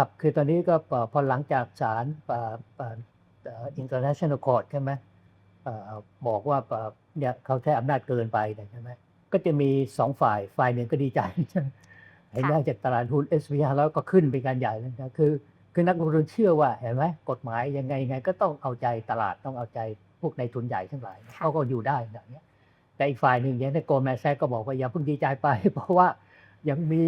ครับคือตอนนี้ก็พอพอหลังจากศาลอ่าอ่าเอ่อ international court ใช่ไหมเอ่อบอกว่าเอ่อเนี่ยเขาใช้อำนาจเกินไปเนี่ยใช่ไหมก็จะมีสองฝ่ายฝ่ายหนึ่งก็ดีใจเห็นได้จากตลาดหุ้น s อ5แล้วก็ขึ้นเป็นการใหญ่เลยนะคือคือนักลงทุนเชื่อว่าเห็นไหมกฎหมายยังไงยังไงก็ต้องเอาใจตลาดต้องเอาใจพวกในทุนใหญ่ทั้งหลายค่ะเขาก็อยู่ได้อย่างเงี้ยแต่อีกฝ่ายหนึ่งอย่างในโกลแมนแซกก็บอกว่าอย่าเพิ่งดีใจไป เพราะว่ายังมี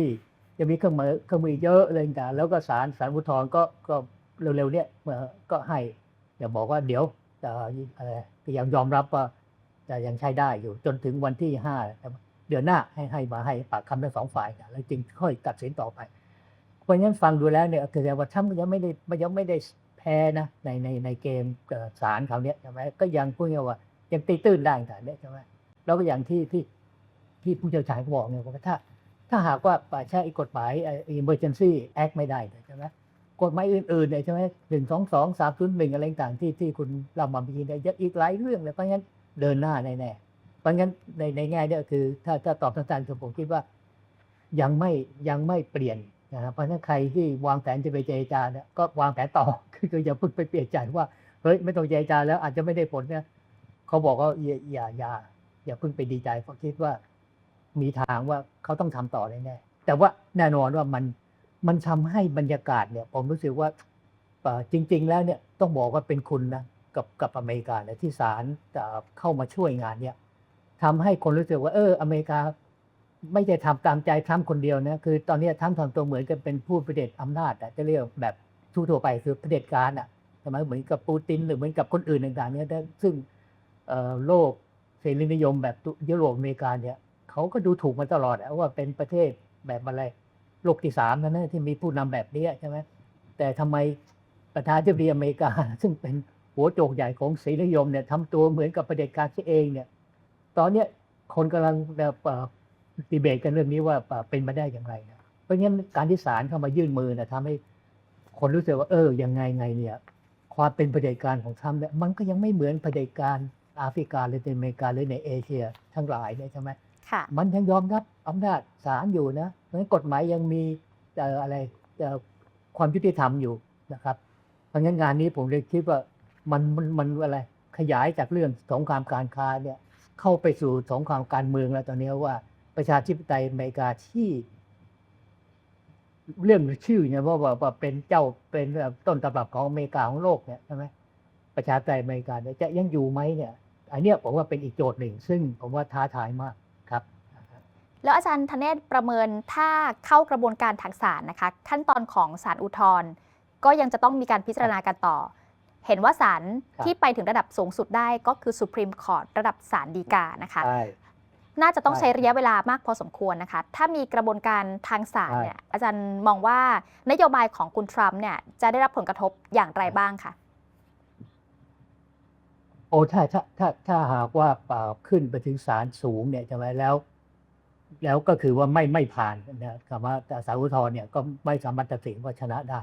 ยังมีเครื่องมือเครื่องมือเยอะเลยต่างแล้วก็ศาลศาลอุทธรณ์ก็ก็เร็วๆ เนี่ยก็ให้อย่าบอกว่าเดี๋ยวจะอะไรยังยอมรับว่าจะยังใช้ได้อยู่จนถึงวันที่ห้าเดือนหน้าให้ให้มาให้ปากคำทั้งสองฝ่ายแล้วจึงค่อยตัดสินต่อไป เพราะฉะนั้นฟังดูแล้วเนี่ยคือแสดงว่าทรัมป์ก็ยังไม่ได้ยังไม่ได้แพ้นะในในในเกมศาลเขาวเนี้ยใช่ไหมก็ยังพูดง่ายว่ายังตีตื้นได้แต่เนี้ยใช่ไหมแล้วก็อย่างที่ที่ที่ผู้เชี่ยวชาญเขาบอกเนี่ยว่าถ้า ถ้าหากว่าใช้กฎหมาย emergency act ไม่ได้ใช่ไหมกฎหมายอื่นๆเนี่ยใช่ไหมหนึ่งสองสองสามศูนย์หนึ่งอะไรต่างๆที่ที่คุณเรามาพิจารณาเยอะอีกหลายเรื่องเลยเพราะงั้นเดินหน้าแน่ๆเพราะงั้นในในแง่เนี่ยคือ ถ้าถ้าตอบสั้นๆคือผมคิดว่า ยังไม่ยังไม่เปลี่ยนนะครับเพราะฉะนั้นใครที่วางแผนจะไปเจรจาเนี่ยก็วางแผนต่อคืออย่าเพิ่งไปเปลี่ยนใจว่าเฮ้ยไม่ต้องเจรจาแล้วอาจจะไม่ได้ผลเนี่ยเขาบอกว่าอย่าอย่าอย่าเพิ่งไปดีใจเพราะคิดว่า มีทางว่าเขาต้องทำต่อแน่ๆแต่ว่าแน่นอนว่ามันมันทำให้บรรยากาศเนี่ย ผมรู้สึกว่าจริง ๆ แล้วเนี่ยต้องบอกว่าเป็นคุณนะกับกับอเมริกาเนี่ยที่ศาลจะเข้ามาช่วยงานเนี่ยทำให้คนรู้สึกว่า เออ อเมริกาไม่ได้ทำตามใจทรัมป์คนเดียวนะคือตอนนี้ทรัมป์ทำตัวเหมือนกับเป็นผู้ประเด็จอำนาจอะจะเรียกแบบทั่วไปคือเด็จการอะใช่ไหมเหมือนกับปูตินหรือเหมือนกับคนอื่นต่างๆเนี่ยซึ่งโลกเสรีนิยมแบบยุโรปอเมริกาเนี่ย เขาก็ดูถูกมาตลอดว่าเป็นประเทศแบบอะไรโลกที่สามนั่นนะที่มีผู้นำแบบนี้ใช่ไหมแต่ทำไมประธานาธิบดีอเมริกา ซึ่งเป็นหัวโจกใหญ่ของสรีนิยมเนี่ยทำตัวเหมือนกับประเด็จการที่เองเนี่ย ตอนเนี้ยคนกำลังแบบเอ่อดีเบตกันเรื่องนี้ว่าเป็นมาได้อย่างไรนะเพราะงั้นการที่ศาลเข้ามายื่นมือนะทำให้คนรู้สึกว่าเออยังไงไงเนี่ย ความเป็นประเด็จการของทรัมป์เนี่ยมันก็ยังไม่เหมือนประเด็จการแอฟริกาหรือในอเมริกาหรือในเอเชีย ทั้งหลายเนี่ยใช่ไหม มันยังยอมรับอำนาจศาลอยู่นะเพราะฉะนั้นกฎหมายยังมีอะไรความยุติธรรมอยู่นะครับ เพราะงั้นงานนี้ผมเลยคิดว่ามันมันมันอะไรขยายจากเรื่องสงครามการค้าเนี่ยเข้าไปสู่สงครามการเมืองแล้วตอนนี้ว่าประชาธิปไตยอเมริกาที่ เรื่องชื่อเนี่ยว่าว่าเป็นเจ้าเป็นต้นตำรับของอเมริกาของโลกเนี่ยใช่ไหมประชาธิปไตยอเมริกาจะยังอยู่ไหมเนี่ยอันเนี้ยผมว่าเป็นอีกโจทย์หนึ่ง ซึ่งผมว่าท้าทายมาก ครับ แล้วอาจารย์ธเนศประเมินถ้าเข้ากระบวนการทางศาลนะคะ ขั้นตอนของศาลอุทธรณ์ก็ยังจะต้องมีการพิจารณากันต่อ เห็นว่าศาลครับที่ไปถึงระดับสูงสุดได้ก็คือ Supreme Court ระดับศาลฎีกานะคะใช่น่าจะต้องใช่ใช้ระยะเวลามากพอสมควรนะคะ ถ้ามีกระบวนการทางศาลใช่เนี่ยอาจารย์มองว่านโยบายของคุณทรัมป์เนี่ยจะได้รับผลกระทบอย่างไรบ้างคะ โอ้ถ้าถ้าถ้าถ้าหากว่าเอ่อขึ้นไปถึงศาลสูงเนี่ยใช่ไหมแล้ว แล้วก็คือว่าไม่ไม่ผ่านนะคำว่าแต่ศาลอุทธรณ์เนี่ยก็ไม่สามารถตัดสินว่าชนะได้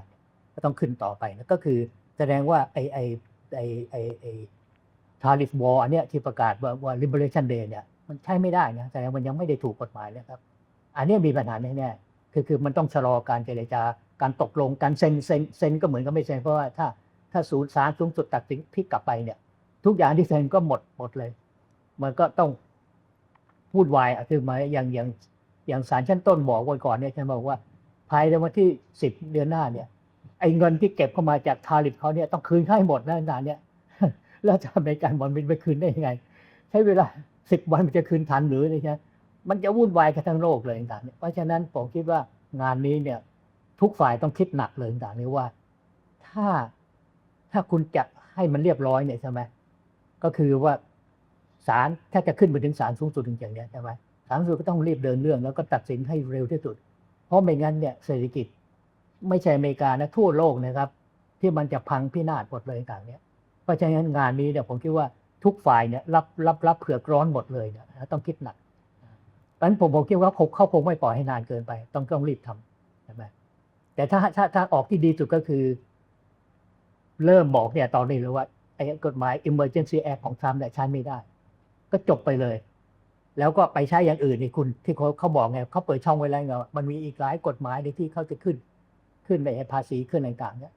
ก็ต้องขึ้นต่อไปนะก็คือแสดงว่าไอไอไอไอไอทาริฟวออันเนี้ยที่ประกาศว่าว่า liberation day เนี่ยมันใช้ไม่ได้นะแสดงมันยังไม่ได้ถูกกฎหมายนะครับ อันเนี้ยมีปัญหาแน่ๆคือคือมันต้องชะลอการเจรจาการตกลงการเซ็นเซ็นเซ็นก็เหมือนกับไม่เซ็นเพราะว่าถ้าถ้าศูนย์ศาลสูงสุดตัดสินพลิกกลับไปเนี่ย ทุกอย่างที่เซ็นก็หมดหมดเลย มันก็ต้องพูดวายอะคือมาอย่างอย่างอย่างศาลชั้นต้นบอกไว้ก่อนเนี่ยฉันบอกว่า ภายในวันที่สิบเดือนหน้าเนี่ยไอ้เงินที่เก็บเข้ามาจากทาริฟเขาเนี่ยต้องคืนให้หมดแล้วนานเนี่ยแล้วจะอเมริกันบอลบินไปคืนได้ยังไง ใช้เวลาสิบวันมันจะคืนทันหรืออะไรเงี้ยมันจะวุ่นวายกันทั้งโลกเลยต่างๆเนี่ยเพราะฉะนั้นผมคิดว่างานนี้เนี่ย ทุกฝ่ายต้องคิดหนักเลยต่างๆนี้ว่า ถ้าถ้าคุณจะให้มันเรียบร้อยเนี่ยใช่ไหม ก็คือว่าศาลถ้าจะขึ้นไปถึงศาลสูงสุดถึงอย่างเนี้ยใช่ไหมศาลสูงสุดก็ต้องรีบเดินเรื่อง แล้วก็ตัดสินให้เร็วที่สุด เพราะไม่งั้นเนี่ยเศรษฐกิจไม่ใช่อเมริกานะทั่วโลกนะครับ ที่มันจะพังพินาศหมดเลยต่างเนี่ยเพราะฉะนั้นงานนี้เนี่ยผมคิดว่าทุกฝ่ายเนี่ยรับรับรับเผือกร้อนหมดเลยเนี่ยนะต้องคิดหนักเพราะฉะนั้นผมผมคิดว่าเขาเขาคงไม่ปล่อยให้นานเกินไป ต้องต้องรีบทำใช่ไหมแต่ถ้าถ้าถ้าออกที่ดีสุดก็คือ เริ่มบอกเนี่ยตอนนี้เลยว่า ไอ้กฎหมาย emergency act ของทรัมป์เนี่ยใช้ไม่ได้ ก็จบไปเลย แล้วก็ไปใช้อย่างอื่นนี่คุณที่เขาเขาบอกไงเขาเปิดช่องไว้แล้วไงมันมีอีกหลายกฎหมายในที่เขาจะขึ้น ขึ้นในภาษีขึ้นต่างๆเนี่ย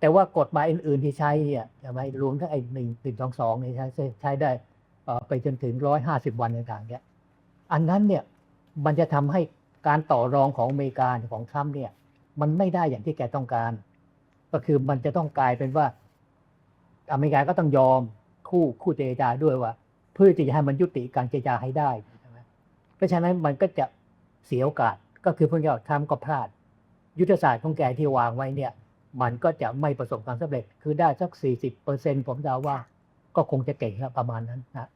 แต่ว่ากฎหมายอื่น ๆที่ใช้เนี่ยใช่ไหมรวมทั้งไอ้หนึ่งหนึ่งสองสองเนี่ยใช้ใช้ได้ไปจนถึงร้อยห้าสิบวันต่างๆเนี่ยอันนั้นเนี่ยมันจะทำให้การต่อรองของอเมริกาของทรัมป์เนี่ย มันไม่ได้อย่างที่แกต้องการ ก็คือมันจะต้องกลายเป็นว่า อเมริกาก็ต้องยอมคู่คู่เจรจาด้วยว่า เพื่อที่จะให้มันยุติการเจรจาให้ได้ใช่ไหมเพราะฉะนั้นมันก็จะเสียโอกาสก็คือพื่อนเราทำก็พลาด ยุทธศาสตร์ของแกที่วางไว้เนี่ย มันก็จะไม่ประสบความสำเร็จ คือได้สัก 40เปอร์เซ็นผมเดาว่าก็คงจะเก่งครับประมาณนั้นนะ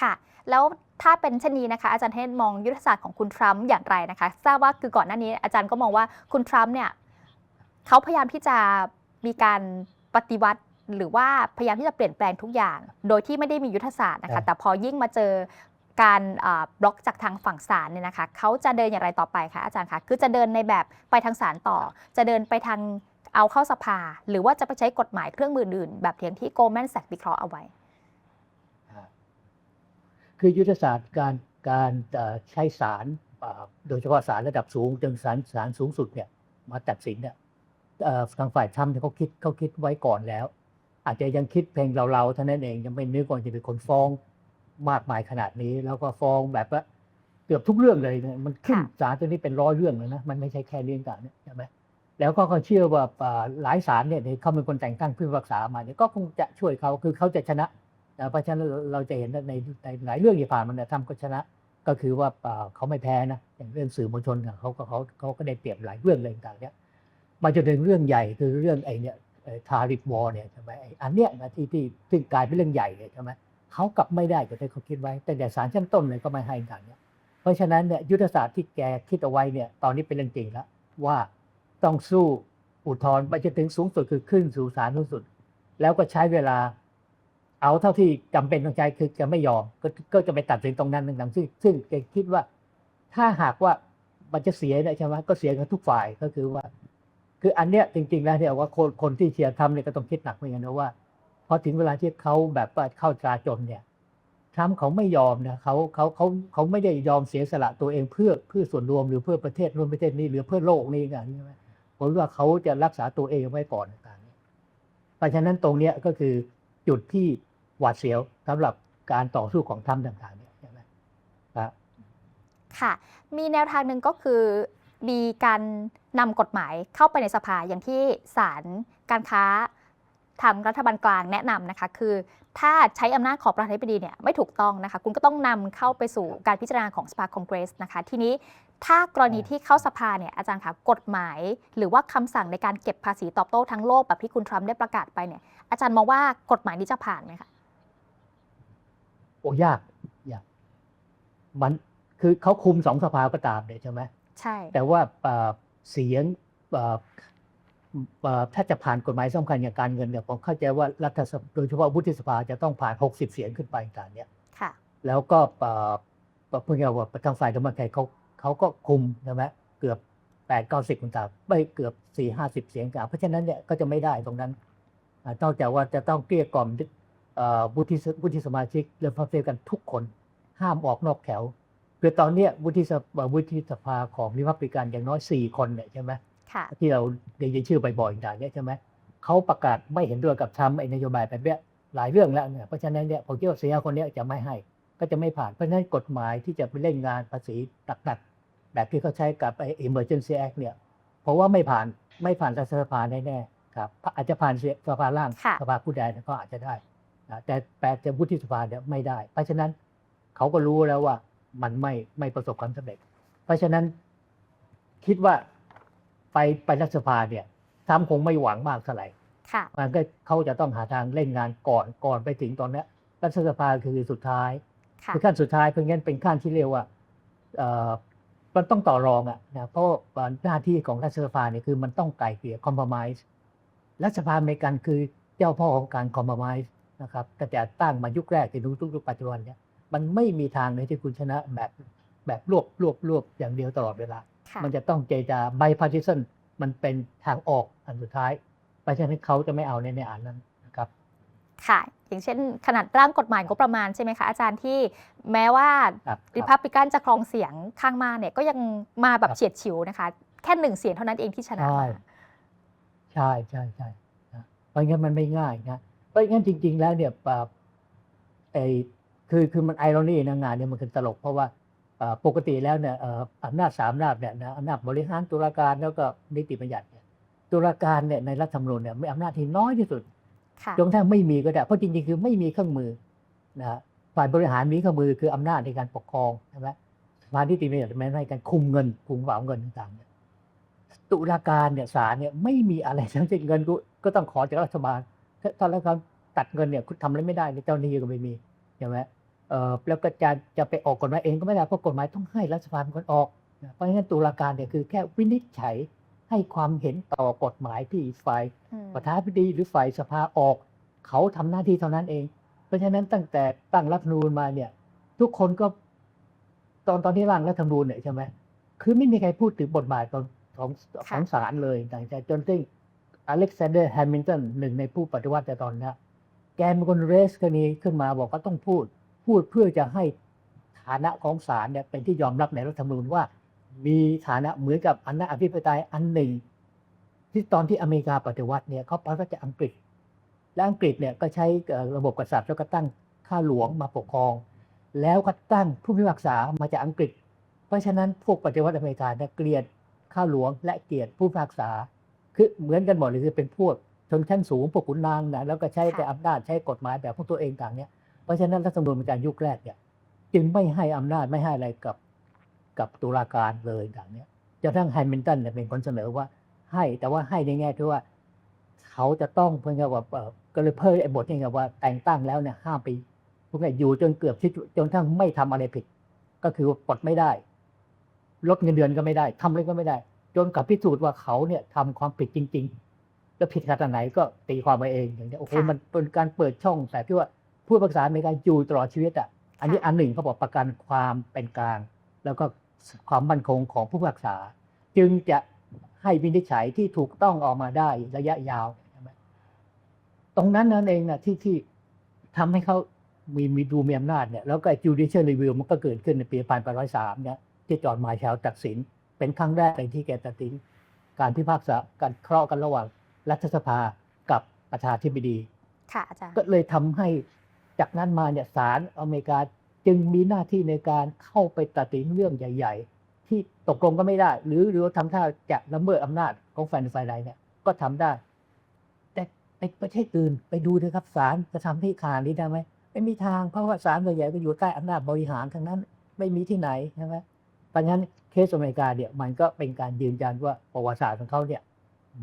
ค่ะแล้วถ้าเป็นเช่นนี้นะคะ อาจารย์เทศมองยุทธศาสตร์ของคุณทรัมป์อย่างไรนะคะ ทราบว่าคือก่อนหน้านี้อาจารย์ก็มองว่าคุณทรัมป์เนี่ยเขาพยายามที่จะมีการปฏิวัติ หรือว่าพยายามที่จะเปลี่ยนแปลงทุกอย่าง โดยที่ไม่ได้มียุทธศาสตร์นะครัคะบแต่พอยิ่งมาเจอการอ่าบล็อกจากทางฝั่งศาลเนี่ยนะคะเขาจะเดินอย่างไรต่อไปคะอาจารย์คะคือจะเดินในแบบไปทางศาลต่อ จะเดินไปทางเอาเข้าสภา หรือว่าจะไปใช้กฎหมายเครื่องมืออื่น แบบอย่างที่โกลแมนแซกวิเคราะห์เอาไว้ คือยุทธศาสตร์การการเอ่อใช้ศาลอ่าโดยเฉพาะศาลระดับสูงจนศาลศาลสูงสุดเนี่ยมาตัดสินเนี่ยเอ่อทางฝ่ายทรัมป์เนี่ยเขาคิดเขาคิดไว้ก่อนแล้ว อาจจะยังคิดเพียงเราๆเท่านั้นเองยังไม่นึกว่าจะเป็นคนฟ้องมากมายขนาดนี้ แล้วก็ฟ้องแบบว่าเกือบทุกเรื่องเลยเนี่ยมันขึ้นศาลตัวนี้เป็นร้อยเรื่องเลยนะมันไม่ใช่แค่เรื่องต่างเนี่ยใช่ไหมแล้วก็เขาเชื่อว่าหลายศาลเนี่ยเขาเป็นคนแต่งตั้งผู้พิพากษามาเนี่ยก็คงจะช่วยเขาคือเขาจะชนะเพราะฉะนั้นเราจะเห็นในในหลายเรื่องที่ผ่านมาเนี่ยทำก็ชนะก็คือว่าเขาไม่แพ้นะอย่างเรื่องสื่อมวลชนเขาก็เขาเขาก็ได้เปรียบหลายเรื่องเลยต่างเนี่ยมาจนถึงเรื่องใหญ่คือเรื่องไอ้เนี่ย ทาริฟวอร์เนี่ยใช่ไหมไอ้อันเนี้ยนะที่ที่ซึ่งกลายเป็นเรื่องใหญ่เลยใช่ไหมเขากลับไม่ได้ก็ได้เขาคิดไว้ แต่แต่ศาลชั้นต้นเลยก็ไม่ให้ต่างเนี่ยเพราะฉะนั้นเนี่ยยุทธศาสตร์ที่แกคิดเอาไว้เนี่ยตอนนี้เป็นเรื่องจริงแล้วว่าต้องสู้อุทธรณ์ไปจนถึงสูงสุดคือขึ้นสู่ศาลสูงสุด แล้วก็ใช้เวลา เอาเท่าที่จำเป็นต้องใช้คือจะไม่ยอมก็ก็จะไปตัดสินตรงนั้นต่างๆซึ่งซึ่งแกคิดว่าถ้าหากว่ามันจะเสียเนี่ยใช่ไหมก็เสียกันทุกฝ่ายก็คือว่า คืออันเนี้ยจริง ๆ แล้วเนี่ยว่าคนคนที่เชียร์ทำเนี่ยก็ต้องคิดหนักเหมือนกันนะว่าพอถึงเวลาที่เขาแบบว่าเข้าตราจนเนี่ยทรัมป์เขาไม่ยอมนะเขาเขาเขาเขาไม่ได้ยอมเสียสละตัวเองเพื่อเพื่อส่วนรวมหรือเพื่อประเทศรวมประเทศนี้หรือเพื่อโลกนี้กันใช่ไหมผมว่าเขาจะรักษาตัวเองไว้ก่อนต่างๆเพราะฉะนั้นตรงเนี้ยก็คือจุดที่หวาดเสียวสำหรับการต่อสู้ของทรัมป์ต่างๆเนี่ยใช่ไหมครับค่ะ มีแนวทางหนึ่งก็คือมีการ นำกฎหมายเข้าไปในสภาอย่างที่ศาลการค้าทางรัฐบาลกลางแนะนำนะคะ คือถ้าใช้อำนาจของประธานาธิบดีเนี่ยไม่ถูกต้องนะคะ คุณก็ต้องนำเข้าไปสู่การพิจารณาของสภาคองเกรสนะคะ ทีนี้ถ้ากรณีที่เข้าสภาเนี่ยอาจารย์คะกฎหมาย หรือว่าคำสั่งในการเก็บภาษีตอบโต้ทั้งโลกแบบที่คุณทรัมป์ได้ประกาศไปเนี่ยอาจารย์มองว่ากฎหมายนี้จะผ่านไหมคะโอ้ยากยากมันคือเขาคุมสองสภาก็ตามเนี่ยใช่ไหมใช่ แต่ว่า เอ่อเสียงเอ่อเอ่อถ้าจะผ่านกฎหมายสำคัญอย่างการเงินเนี่ยผมเข้าใจว่ารัฐสภาโดยเฉพาะวุฒิสภาจะต้องผ่าน 60 เสียงขึ้นไปต่างเนี่ยค่ะแล้วก็เอ่อเพื่อนเราว่าทางฝ่ายธรรมกายเขาเขาก็คุมใช่ไหมเกือบ8 9 0คนต่างไม่เกือบ4 50เสียงต่างเพราะฉะนั้นเนี่ยก็จะไม่ได้ตรงนั้นอ่านอกจากว่าจะต้องเกลี้ยกล่อมเอ่อวุฒิสวุฒิสมาชิกเรื่องพักเกันทุกคนห้ามออกนอกแถว คือตอนเนี้ยวุฒิสภาวุฒิสภาของริพับลิกันอย่างน้อย4คนเนี่ยใช่ไหมค่ะที่เราได้ยินชื่อบ่อยๆต่างๆเนี่ยใช่ไหมเขาประกาศไม่เห็นด้วยกับทรัมป์ไอ้นโยบายแบบเนี้ยหลายเรื่องแล้วเนี่ยเพราะฉะนั้นเนี่ยผมคิดว่าเสียคนเนี้ยจะไม่ให้ ก็จะไม่ผ่านเพราะฉะนั้นกฎหมายที่จะไปเล่นงานภาษีหนักๆ แบบที่เขาใช้กับไอ้ emergency act เนี่ยเพราะว่าไม่ผ่านไม่ผ่านรัฐสภาแน่ๆครับอาจจะผ่านสภาล่างค่ะสภาผู้แทนก็อาจจะได้นะแต่แต่จะวุฒิสภาเนี่ยไม่ได้ เพราะฉะนั้นเขาก็รู้แล้วว่า มันไม่ไม่ประสบความสำเร็จ เพราะฉะนั้นคิดว่าไปไปรัฐสภาเนี่ยทรัมป์คงไม่หวังมากเท่าไหร่ค่ะมันก็เขาจะต้องหาทางเล่นงานก่อนก่อนไปถึงตอนเนี้ยรัฐสภาคือสุดท้ายค่ะคือขั้นสุดท้ายเพราะงั้นเป็นขั้นที่เรียกว่าเอ่อมันต้องต่อรองอะนะเพราะว่าหน้าที่ของรัฐสภาเนี่ยคือมันต้องไกลเกลี่ยคอม p r o m i s e รัฐสภาอเมริกันคือเจ้าพ่อของการคอม p r o m i s e นะครับตั้งแต่ตั้งมายุคแรกจนถึงยุคปัจจุบันเนี่ย มันไม่มีทางเลยที่คุณชนะแบบแบบรวบรวบรวบอย่างเดียวตลอดเวลาค่ะมันจะต้องเจรจาไบพาร์ติซันมันเป็นทางออกอันสุดท้ายเพราะฉะนั้นเขาจะไม่เอาในในอันนั้นนะครับ ค่ะ อย่างเช่น ขนาดร่างกฎหมายงบประมาณใช่ไหมคะอาจารย์ที่แม้ว่าครับริพับลิกันจะครองเสียงข้างมากเนี่ยก็ยังมาแบบครับเฉียดฉิวนะคะ แค่หนึ่งเสียงเท่านั้นเองที่ชนะใช่มาใช่ใช่ใช่นะเพราะงั้นมันไม่ง่ายนะเพราะงั้นจริง ๆ แล้วเนี่ยปาไอ คือคือมันไอรอนีนะงานเนี่ยมันคือตลก เพราะว่าอ่าปกติแล้วเนี่ยเอ่ออำนาจสามอำนาจเนี่ยนะอำนาจบริหารตุลาการแล้วก็นิติบัญญัติเนี่ยตุลาการเนี่ยในรัฐธรรมนูญเนี่ยมีอำนาจที่น้อยที่สุดค่ะจนกระทั่งไม่มีก็ได้ เพราะจริงๆคือไม่มีเครื่องมือนะฮะฝ่ายบริหารมีเครื่องมือคืออำนาจในการปกครองใช่ไหมฝ่ายนิติบัญญัติแม้ในการคุมเงินคุมกระเป๋าเงินต่างๆเนี่ยตุลาการเนี่ยศาลเนี่ยไม่มีอะไรทั้งสิ้นเงินก็ก็ต้องขอจากรัฐบาลถ้าถ้ารัฐบาลตัดเงินเนี่ยคุณทำอะไรไม่ได้เจ้าหนี้ก็ไม่มีใช่ไหมเออ แล้วก็จะจะไปออกกฎหมายเองก็ไม่ได้เพราะกฎหมายต้องให้รัฐบาลเป็นคนออกนะเพราะฉะนั้นตุลาการเนี่ยคือแค่วินิจฉัยให้ความเห็นต่อกฎหมายที่ฝ่ายอืมประธานาธิบดีหรือฝ่ายสภาออก เขาทำหน้าที่เท่านั้นเอง เพราะฉะนั้นตั้งแต่ตั้งรัฐธรรมนูญมาเนี่ย ทุกคนก็ ตอนตอนที่ร่างรัฐธรรมนูญเนี่ยใช่ไหมคือไม่มีใครพูดถึงบทบาทของของของศาลเลยต่างจากจนซึ่งอเล็กซานเดอร์แฮมิลตันหนึ่งในผู้ปฏิวัติแต่ตอนนี้แกเป็นคนเรสกรณีขึ้นมาบอกว่าต้องพูด พูดเพื่อจะให้ฐานะของศาลเนี่ยเป็นที่ยอมรับในรัฐธรรมนูญว่า มีฐานะเหมือนกับอำนาจอธิปไตยอันหนึ่ง ที่ตอนที่อเมริกาปฏิวัติเนี่ยเขาปฏิวัติจากอังกฤษ และอังกฤษเนี่ยก็ใช้ระบบกษัตริย์แล้วก็ตั้งข้าหลวงมาปกครอง แล้วก็ตั้งผู้พิพากษามาจากอังกฤษ เพราะฉะนั้นพวกปฏิวัติอเมริกาเนี่ยเกลียดข้าหลวง และเกลียดผู้พิพากษา คือเหมือนกันหมดเลยคือเป็นพวกชนชั้นสูงพวกขุนนางนะแล้วก็ใช้แต่อำนาจใช้กฎหมายแบบพวกตัวเองต่างเนี่ย เพราะฉะนั้นรัฐธรรมนูญเป็นการยุคแรกเนี่ยจึงไม่ให้อำนาจไม่ให้อะไรกับกับตุลาการเลยต่างเนี่ยจนกระทั่งแฮมิลตันเนี่ยเป็นคนเสนอว่าให้แต่ว่าให้ในแง่ที่ว่า เขาจะต้องเพื่อนกับว่าก็เลยเพิ่มไอ้บทนี่ไงว่าแต่งตั้งแล้วเนี่ยห้ามไปพวกนี้อยู่จนเกือบที่จนทั่งไม่ทำอะไรผิด ก็คือปลดไม่ได้ ลดเงินเดือนก็ไม่ได้ทำอะไรก็ไม่ได้ จนกับพิสูจน์ว่าเขาเนี่ยทำความผิดจริง ๆ แล้วผิดขนาดไหนก็ตีความมาเองอย่างเงี้ยโอ้โหค่ะมันเป็นการเปิดช่องแต่ที่ว่า ผู้พิพากษาในการอยู่ตลอดชีวิตอะอันนี้ค่ะอันหนึ่งเขาบอกประกันความเป็นกลาง แล้วก็ความมั่นคงของผู้พิพากษา จึงจะให้วินิจฉัยที่ถูกต้องออกมาได้ระยะยาวใช่ไหมตรงนั้นนั่นเองนะที่ที่ทำให้เขามีมีดูมีอำนาจเนี่ยแล้วก็ judicial review มันก็เกิดขึ้นในปี1803เนี่ยที่จอห์นมาร์แชลตัดสิน เป็นครั้งแรกในที่แกตัดสิน การพิพากษาการเคราะห์กันระหว่างรัฐสภากับประธานาธิบดี ค่ะอาจารย์ก็เลยทำให้ จากนั้นมาเนี่ยศาลอเมริกาจึงมีหน้าที่ในการเข้าไปตัดสินเรื่องใหญ่ ๆ ที่ตกลงก็ไม่ได้ หรือหรือว่าทำท่าจะละเมิดอำนาจของฝ่ายหนึ่งฝ่ายใดเนี่ยก็ทำได้ แต่ในประเทศอื่นไปดูเลยครับศาลจะทำที่ขนาดนี้ได้ไหมไม่มีทางเพราะว่าศาลส่วนใหญ่ก็อยู่ใต้อำนาจบริหารทั้งนั้น ไม่มีที่ไหนใช่ไหมเพราะฉะนั้นเคสอเมริกาเนี่ยมันก็เป็นการยืนยันว่าประวัติศาสตร์ของเขาเนี่ย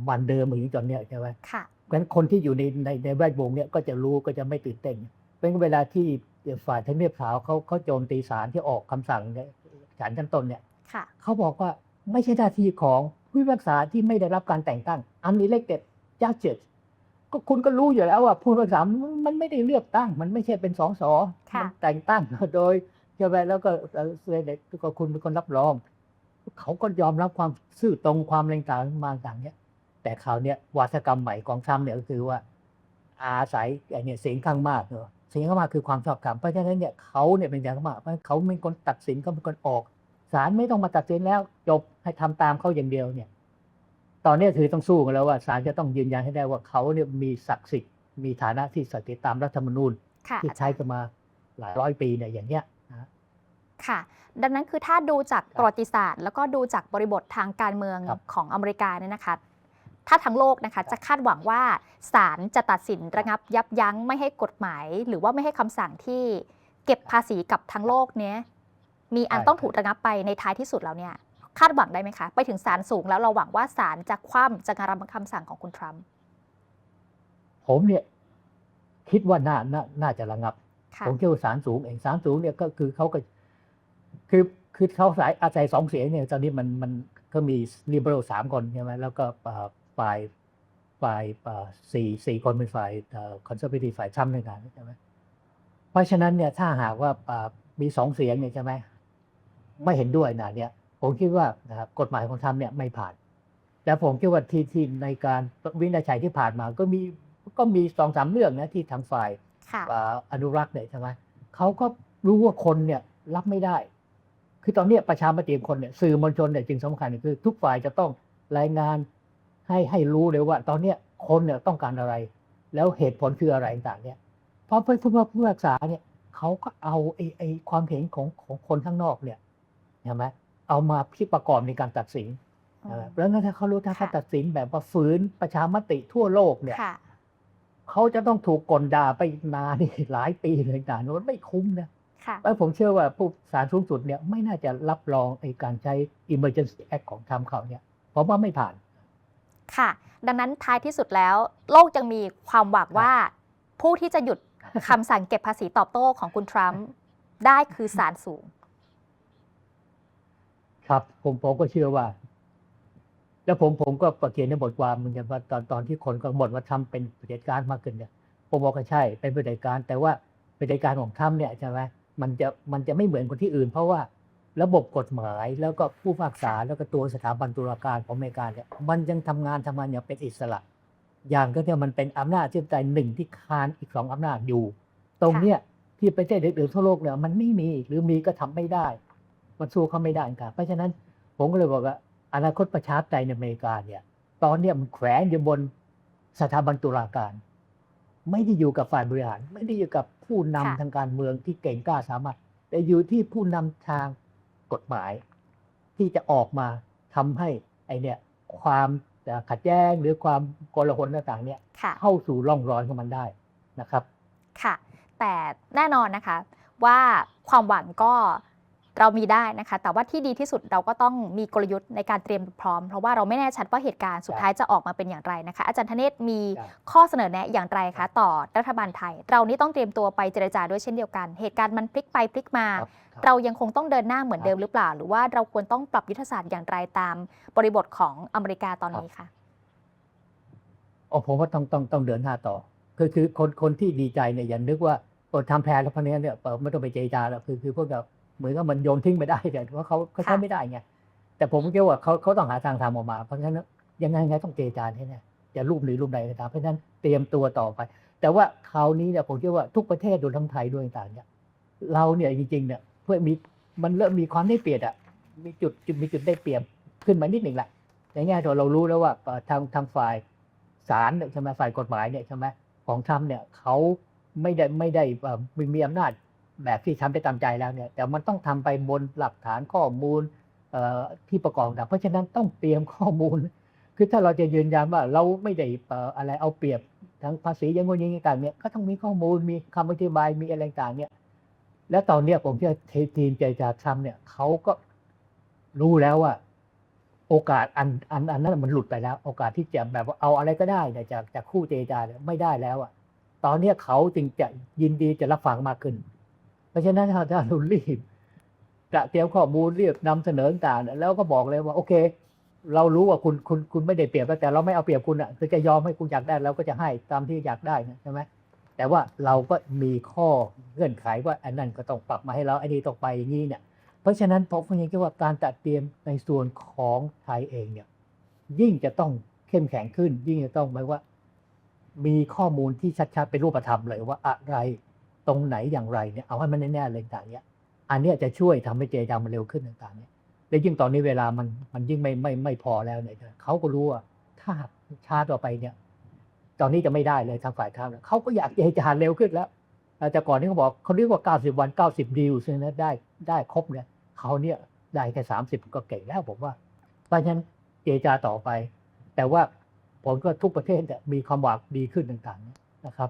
มันเดิมเหมือนจนเนี่ยใช่ไหมค่ะเพราะฉะนั้นคนที่อยู่ในในในแวดวงเนี่ยก็จะรู้ก็จะไม่ตื่นเต้น เป็นเวลาที่ฝ่ายทำเนียบขาวเขาเขาโจมตีศาลที่ออกคำสั่งเนี่ยศาลชั้นต้นเนี่ยค่ะเขาบอกว่าไม่ใช่หน้าที่ของผู้พิพากษาที่ไม่ได้รับการแต่งตั้ง unelected judges ก็คุณก็รู้อยู่แล้วว่าผู้พิพากษามันมันไม่ได้เลือกตั้ง มันไม่ใช่เป็นสองสอค่ะมันแต่งตั้งโดยใช่ไหมแล้วก็เอ่อเอ่อก็คุณเป็นคนรับรอง เขาก็ยอมรับความซื่อตรงความแรงต่างมาต่างเนี่ยแต่คราวเนี้ยวาทกรรมใหม่ของทรัมป์เนี่ยก็คือว่า อาศัยไอ้เนี่ยเสียงข้างมากเนอะเสียงข้างมากคือความชอบธรรมเพราะฉะนั้นเนี่ยเขาเนี่ยเป็นอย่างข้างมากเพราะฉะนั้นเขาเป็นคนตัดสินเขาเป็นคนออกศาลไม่ต้องมาตัดสินแล้วจบให้ทำตามเขาอย่างเดียวเนี่ย ตอนนี้คือต้องสู้กันแล้วว่าศาลจะต้องยืนยันให้ได้ว่าเขาเนี่ยมีศักดิ์สิทธิ์มีฐานะที่ศักดิ์สิทธิ์ตามรัฐธรรมนูญค่ะที่ใช้กันมาหลายร้อยปีเนี่ยอย่างเนี้ยนะค่ะ ดังนั้นคือถ้าดูจากครับประวัติศาสตร์ แล้วก็ดูจากบริบททางการเมืองครับของอเมริกาเนี่ยนะคะ ถ้าทั้งโลกนะคะจะคาดหวังว่าศาลจะตัดสินระงับยับยั้งไม่ให้กฎหมาย หรือว่าไม่ให้คำสั่งที่เก็บภาษีกับทั้งโลกเนี้ยมีอันใช่ต้องถูกระงับไปในท้ายที่สุดแล้วเนี่ยคาดหวังได้ไหมคะ ไปถึงศาลสูงแล้วเราหวังว่าศาลจะคว่ำจะงารำคำสั่งของคุณทรัมป์ผมเนี่ยคิดว่าน่าน่าน่าจะระงับค่ะผมเชื่อว่าศาลสูงเองศาลสูงเนี่ยก็คือเขาก็คือคือเขาสายอาศัยสองเสียงเนี่ยตอนนี้มันมันก็มีลิเบอรัลสามคนใช่ไหมแล้วก็เอ่อ ฝ่ายฝ่ายเอ่อสี่สี่คนเป็นฝ่ายคอนเซอร์ a t ทีฟฝ่ายทรัมป์ในการใช่ไหมเพราะฉะนั้นเนี่ยถ้าหากว่าเอ่อมีสองเสียงเนี่ยใช่ไหมไม่เห็นด้วยนะเนี่ยผมคิดว่านะครับกฎหมายของทรัมป์เนี่ยไม่ผ่าน แต่ผมคิดว่าที่ที่ในการวินิจฉัยที่ผ่านมาก็มีก็มีสองสามเรื่องนะที่ทางฝ่ายค่ะอ่าอนุรักษ์เนี่ยใช่ไหมเขาก็รู้ว่าคนเนี่ยรับไม่ได้ คือคือตอนเนี้ยประชามติของคนเนี่ยสื่อมวลชนเนี่ยจึงสำคัญคือทุกฝ่ายจะต้องรายงาน ให้ให้รู้เลยว่าตอนเนี้ยคนเนี่ยต้องการอะไร แล้วเหตุผลคืออะไรต่างๆเนี่ยเพราะเพื่อผู้ผู้พิพากษาเนี่ยเขาก็เอาไอ้ไอ้ความเห็นของของคนข้างนอกเนี่ยเห็นไหมเอามาพิประกอบในการตัดสินอืมแล้วถ้าเขารู้ถ้าเขาค่ะตัดสินแบบว่าฝืนประชามติทั่วโลกเนี่ยค่ะเขาจะต้องถูกกลด่าไปนานนี่หลายปีเลยด่าโน้นไม่คุ้มนะค่ะแล้วผมเชื่อว่าผู้ศาลสูงสุดเนี่ยไม่น่าจะรับรองไอ้การใช้ emergency act ของทำเขาเนี่ย เพราะว่าไม่ผ่าน ค่ะ ดังนั้นท้ายที่สุดแล้ว โลกยังมีความหวังว่า ผู้ที่จะหยุดคำสั่งเก็บภาษีตอบโต้ของคุณทรัมป์ได้คือศาลสูง ครับผมผมก็เชื่อว่า แล้วผมผมก็เขียนในบทความเหมือนกันว่าตอนตอนที่คนก็บ่นว่าทำเป็นเผด็จการมากขึ้นเนี่ยผมบอกก็ใช่เป็นเผด็จการ แต่ว่าเผด็จการของทำเนี่ยใช่ไหมมันจะมันจะไม่เหมือนคนที่อื่น เพราะว่า ระบบกฎหมายแล้วก็ผู้พิพากษาแล้วก็ตัวสถาบันตุลาการของอเมริกาเนี่ยมันยังทำงานทำงานอย่างเป็นอิสระ อย่างก็เนี่ยมันเป็นอำนาจที่ใจหนึ่งที่คานอีกสองอำนาจอยู่ ตรงเนี้ยที่ประเทศอื่นๆทั่วโลกเนี่ยมันไม่มีหรือมีก็ทำไม่ได้ มันสู้เขาไม่ได้ครับเพราะฉะนั้นผมก็เลยบอกว่าอนาคตประชาธิปไตยในอเมริกาเนี่ยตอนเนี้ยมันแขวนอยู่บนสถาบันตุลาการ ไม่ได้อยู่กับฝ่ายบริหาร ไม่ได้อยู่กับผู้นำค่ะทางการเมืองที่เก่งกล้าสามารถแต่อยู่ที่ผู้นำทาง กฎหมาย ที่จะออกมาทำให้ไอเนี่ยความขัดแย้งหรือความโกลาหลต่างๆเนี่ยค่ะเข้าสู่ร่องรอยของมันได้นะครับ ค่ะ แต่แน่นอนนะคะว่าความหวังก็ เรามีได้นะคะ แต่ว่าที่ดีที่สุดเราก็ต้องมีกลยุทธ์ในการเตรียมพร้อม เพราะว่าเราไม่แน่ชัดว่าเหตุการณ์สุดท้ายจะออกมาเป็นอย่างไรนะคะ อาจารย์ธเนศมีครับข้อเสนอแนะอย่างไรคะต่อรัฐบาลไทย เรานี่ต้องเตรียมตัวไปเจรจาด้วยเช่นเดียวกัน เหตุการณ์มันพลิกไปพลิกมาครับครับเรายังคงต้องเดินหน้าเหมือนครับเดิมหรือเปล่า หรือว่าเราควรต้องปรับยุทธศาสตร์อย่างไรตามบริบทของอเมริกาตอนนี้คะโอ้ผมว่าต้องต้องต้องเดินหน้าต่อ คือคือคนคนที่ดีใจเนี่ยอย่านึกว่าโอ้ทำแพ้แล้วพวกนี้เนี่ยเปิดไม่ต้องไปเจรจาแล้วคือคือพวกเรา เหมือนกับมันโยนทิ้งไปได้แต่ว่าเขาเขาใช้ค่ะไม่ได้ไงแต่ผมคิดว่าเขาเขาต้องหาทางทำออกมา เพราะฉะนั้นยังไงไงต้องเจรจาให้แน่จะรูปหรือรูปใดก็ตามเพราะฉะนั้นเตรียมตัวต่อไป แต่ว่าคราวนี้เนี่ยผมคิดว่าทุกประเทศโดยทั้งไทยด้วยต่างๆเนี่ยเราเนี่ยจริงๆเนี่ยเพื่อมีมันเริ่มมีความได้เปรียบอะมีจุดจุดมีจุดได้เปรียบขึ้นมานิดหนึ่งแหละในแง่ตัวเรารู้แล้วว่าเอ่อทางทางฝ่ายศาลเนี่ยใช่ไหมฝ่ายกฎหมายเนี่ยใช่ไหมของทรัมป์เนี่ยเขาไม่ได้ไม่ได้เอ่อมีมีอำนาจ แบบที่ทำไปตามใจแล้วเนี่ย แต่มันต้องทำไปบนหลักฐานข้อมูลที่ประกอบต่างเพราะฉะนั้นต้องเตรียมข้อมูล คือถ้าเราจะยืนยันว่าเราไม่ได้อะไรเอาเปรียบทั้งภาษีอยังงนอยังงี้ต่างเนี่ยก็ต้องมีข้อมูลมีคำอธิบายมีอะไรต่างเนี่ยและตอนนี้ผมเชื่อทีมเจรจาทรัมเนี่ยเขาก็รู้แล้วว่า โอกาสอันอันอันนั้นมันหลุดไปแล้ว โอกาสที่จะแบบว่าเอาอะไรก็ได้จากจากคู่เจรจาไม่ได้แล้วอะตอนนี้เขาจึงจะยินดีจะรับฟังมากขึ้น เพราะฉะนั้นถ้าเรารีบจะเตรียมข้อมูลรีบนำเสนอต่างแล้วก็บอกเลยว่า โอเค เรารู้ว่าคุณคุณคุณไม่ได้เปรียบแล้วแต่เราไม่เอาเปรียบคุณอะคือจะยอมให้คุณอยากได้เราก็จะให้ตามที่อยากได้นะใช่ไหมแต่ว่าเราก็มีข้อเงื่อนไขว่าอันนั้นก็ต้องปรับมาให้เราอันนี้ต้องไปอย่างนี้เนี่ยเพราะฉะนั้นผมก็ยังคิดว่าการจัดเตรียมในส่วนของไทยเองเนี่ย ยิ่งจะต้องเข้มแข็งขึ้น ยิ่งจะต้องหมายว่า มีข้อมูลที่ชัดๆเป็นรูปธรรมเลยว่าอะไร ตรงไหนอย่างไรเนี่ยเอาให้มันแน่ๆเลยต่างเนี่ยอันนี้จะช่วยทำให้เจรจามันเร็วขึ้นต่างๆเนี่ยและยิ่งตอนนี้เวลามันมันยิ่งไม่ไม่ไม่พอแล้วเนี่ยเขาก็รู้ว่าถ้าช้าต่อไปเนี่ย ตอนนี้จะไม่ได้เลยทางฝ่ายค้านเขาก็อยากเจรจาเร็วขึ้นแล้วแต่ก่อนนี้เขาบอกเขาเรียกว่า 90 วัน 90 ดีลซึ่งนะได้ได้ครบเนี่ยเขาเนี่ยได้แค่ 30 ก็เก่งแล้วผมว่า เพราะฉะนั้นเจรจาต่อไป แต่ว่าผมก็ทุกประเทศเนี่ยมีความหวังดีขึ้นต่างๆนะครับ